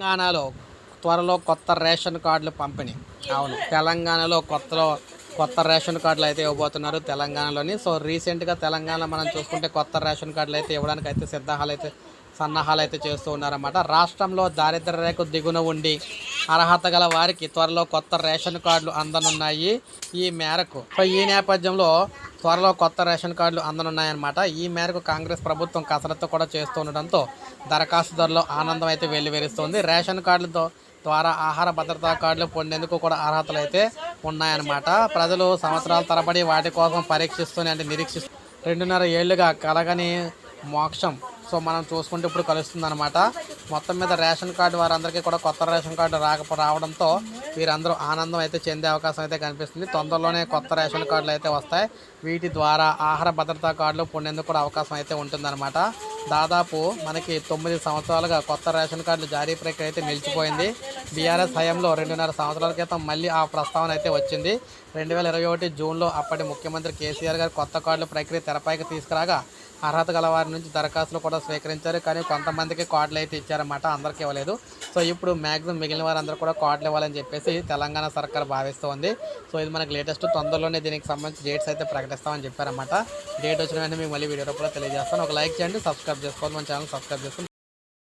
తెలంగాణలో త్వరలో కొత్త రేషన్ కార్డులు పంపిణీ. అవును. తెలంగాణలో కొత్తలో కొత్త రేషన్ కార్డులు అయితే ఇవ్వబోతున్నారు తెలంగాణలోని. సో రీసెంట్గా తెలంగాణ మనం చూసుకుంటే కొత్త రేషన్ కార్డులు అయితే ఇవ్వడానికి అయితే సిద్ధహాలు అయితే సన్నాహాలు అయితే చేస్తూ ఉన్నారన్నమాట. రాష్ట్రంలో దారిద్ర రేఖ దిగున ఉండి అర్హత గల వారికి త్వరలో కొత్త రేషన్ కార్డులు అందనున్నాయి. ఈ మేరకు సో ఈ నేపథ్యంలో త్వరలో కొత్త రేషన్ కార్డులు అందనున్నాయన్నమాట. ఈ మేరకు కాంగ్రెస్ ప్రభుత్వం కసరత్తు కూడా చేస్తుండటంతో దరఖాస్తుదారులో ఆనందం అయితే వెల్లివిరుస్తుంది. రేషన్ కార్డులతో ద్వారా ఆహార భద్రతా కార్డులు పొందేందుకు కూడా అర్హతలు అయితే ఉన్నాయన్నమాట. ప్రజలు సంవత్సరాల తరబడి వాటి కోసం పరీక్షిస్తూనే అంటే నిరీక్షిస్తూ రెండున్నర ఏళ్ళుగా కలగని మోక్షం. సో మనం చూసుకుంటే ఇప్పుడు కలుస్తుంది అనమాట మొత్తం మీద రేషన్ కార్డు వారందరికీ కూడా కొత్త రేషన్ కార్డు రాక రావడంతో వీరందరూ ఆనందం అయితే చెందే అవకాశం అయితే కనిపిస్తుంది. తొందరలోనే కొత్త రేషన్ కార్డులు అయితే వస్తాయి. వీటి ద్వారా ఆహార భద్రతా కార్డులు పొందేందుకు కూడా అవకాశం అయితే ఉంటుందన్నమాట. దాదాపు మనకి తొమ్మిది సంవత్సరాలుగా కొత్త రేషన్ కార్డులు జారీ ప్రక్రియ అయితే నిలిచిపోయింది. బీఆర్ఎస్ హయాంలో రెండున్నర సంవత్సరాల క్రితం మళ్ళీ ఆ ప్రస్తావన అయితే వచ్చింది. రెండు వేల ఇరవై ఒకటి జూన్లో అప్పటి ముఖ్యమంత్రి కేసీఆర్ గారు కొత్త కార్డుల ప్రక్రియ తెరపైకి తీసుకురాగా అర్హత గల వారి నుంచి దరఖాస్తులు కూడా స్వీకరించారు. కానీ కొంతమందికి కార్డులు అయితే ఇచ్చారన్నమాట అందరికీ ఇవ్వలేదు. సో ఇప్పుడు మ్యాక్సిమం మిగిలిన వారందరూ కూడా కార్డులు ఇవ్వాలని చెప్పేసి తెలంగాణ సర్కార్ భావిస్తోంది సో ఇది మనకు లేటెస్ట్ తొందరలోనే దీనికి సంబంధించి డేట్స్ అయితే ప్రకటిస్తామని చెప్పారన్నమాట. డేట్ వచ్చిన వెంటనే మళ్ళీ వీడియో కూడా తెలియజేస్తాను. ఒక లైక్ చేయండి సబ్స్క్రైబ్ చేసుకోవాలి మన ఛానల్ సబ్స్క్రైబ్ చేసుకోండి.